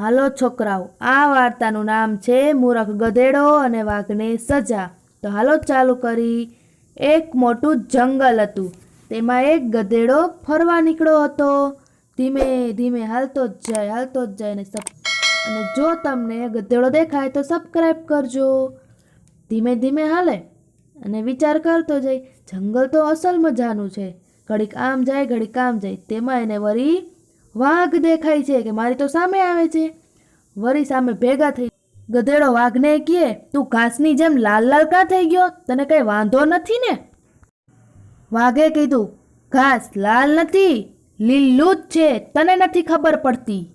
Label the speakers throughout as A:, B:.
A: હાલો છોકરાઓ, આ વાર્તાનું નામ છે મૂરખ ગધેડો અને વાઘને સજા. તો હાલો ચાલુ કરી. એક મોટું જંગલ હતું. તેમાં એક ગધેડો ફરવા નીકળ્યો હતો. ધીમે ધીમે હાલતો જ જાય, હાલતો જ જાય અને સબ અને જો તમને ગધેડો દેખાય તો સબસ્ક્રાઈબ કરજો. ધીમે ધીમે હાલે. અને વિચાર કરતો જાય, જંગલ તો અસલ મજાનું છે. ઘડીક આમ જાય, ઘડીક આમ જાય. તેમાં એને વળી વાઘ દેખાય છે કે મારી તો સામે આવે છે? વળી સામે ભેગા થઈ ગધેડો વાઘને કહે, તું ઘાસની જેમ લાલ લાલ કાં થઈ ગયો? તને કઈ વાંધો નથી ને? વાઘે કીધું, ઘાસ લાલ નથી, લીલું જ છે, તને નથી ખબર પડતી.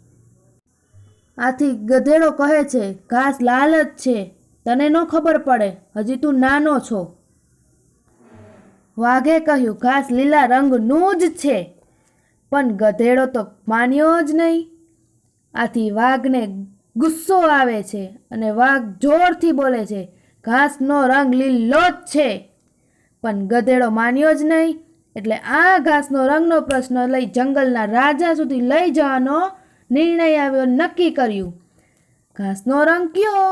A: આથી ગધેડો કહે છે, ઘાસ લાલ જ છે, તને ન ખબર પડે, હજી તું નાનો છો. વાઘે કહ્યું, ઘાસ લીલા રંગનું જ છે. પણ ગધેડો તો માન્યો જ નહીં. આથી વાઘને ગુસ્સો આવે છે અને વાઘ જોરથી બોલે છે, ઘાસનો રંગ લીલો જ છે. પણ ગધેડો માન્યો જ નહીં, એટલે આ ઘાસનો રંગનો પ્રશ્ન લઈ જંગલના રાજા સુધી લઈ જવાનો નિર્ણય આવ્યો નક્કી કર્યું. ઘાસનો રંગ કયો?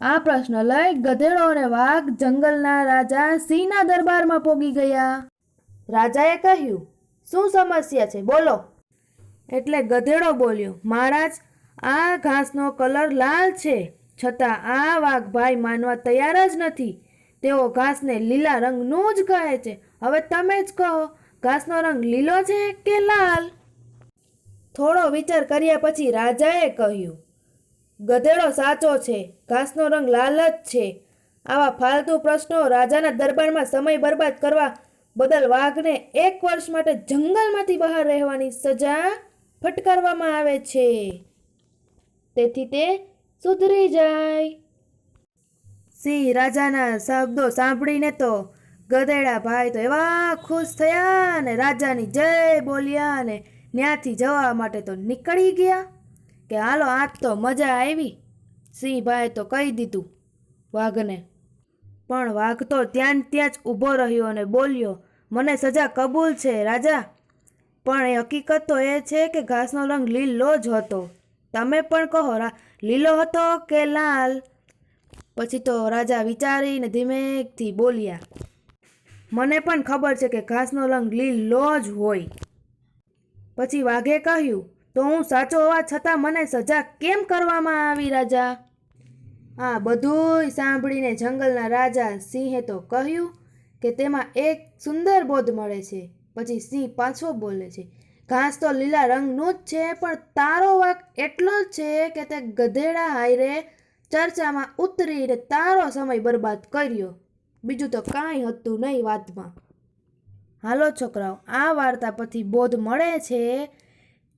A: આ પ્રશ્ન લઈ ગધેડો અને વાઘ જંગલના રાજા સિંહના દરબારમાં પોગી ગયા. રાજાએ કહ્યું શું સમસ્યા છે? બોલો. એટલે ગધેડો બોલ્યો મહારાજ આ ઘાસનો કલર લાલ છે. છતાં આ વાઘ ભાઈ માનવા તૈયાર જ નથી. તેઓ ઘાસને લીલા રંગનું જ કહે છે. હવે તમે જ કહો ઘાસનો રંગ લીલો છે કે લાલ? થોડો વિચાર કર્યા પછી રાજાએ કહ્યું ગધેડો સાચો છે. ઘાસનો રંગ લાલ જ છે. આવા ફાલતુ પ્રશ્નો રાજાના દરબારમાં સમય બરબાદ કરવા બદલ વાઘને એક વર્ષ માટે જંગલમાંથી બહાર રહેવાની સજા ફટકારવામાં આવે છે. તેથી તે સુધરી જાય. સિંહ રાજાના શબ્દો સાંભળીને તો ગધેડા ભાઈ તો એવા ખુશ થયા ને રાજાની જય બોલ્યા અને ત્યાંથી જવા માટે તો નીકળી ગયા. કે હાલો આજ તો મજા આવી. સિંહભાઈ તો કહી દીધું વાઘને પણ વાઘ તો ત્યાં ત્યાં જ ઊભો રહ્યો અને બોલ્યો, મને સજા કબૂલ છે, રાજા. પણ એ હકીકત તો એ છે કે ઘાસનો રંગ લીલો જ હતો. તમે પણ કહો, રા, લીલો હતો કે લાલ? પછી તો રાજા વિચારીને ધીમેથી બોલ્યા, મને પણ ખબર છે કે ઘાસનો રંગ લીલો જ હોય. પછી વાઘે કહ્યું, તો હું સાચો હોવા છતાં મને સજા કેમ કરવામાં આવી, રાજા? આ બધુંય સાંભળીને જંગલના રાજા સિંહે તો કહ્યું કે તેમાં એક સુંદર બોધ મળે છે. પછી સિંહ પાછો બોલે છે, ઘાસ તો લીલા રંગનું જ છે, પણ તારો વાક એટલો જ છે કે તે ગધેડા હાયરે ચર્ચામાં ઉતરીને તારો સમય બરબાદ કર્યો. બીજું તો કાંઈ હતું નહીં વાતમાં. હાલો છોકરાઓ, આ વાર્તા પછી બોધ મળે છે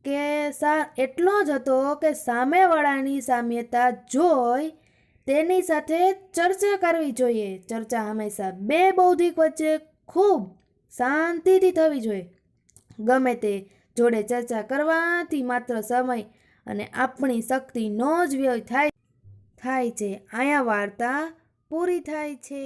A: કે સા એટલો જ હતો કે સામેવાળાની સામ્યતા જોઈ તેની સાથે ચર્ચા કરવી જોઈએ. ચર્ચા હંમેશા બે બૌદ્ધિક વચ્ચે ખૂબ શાંતિથી થવી જોઈએ. ગમે તે જોડે ચર્ચા કરવાથી માત્ર સમય અને આપણી શક્તિનો જ વ્યય થાય થાય છે. અહીંયા વાર્તા પૂરી થાય છે.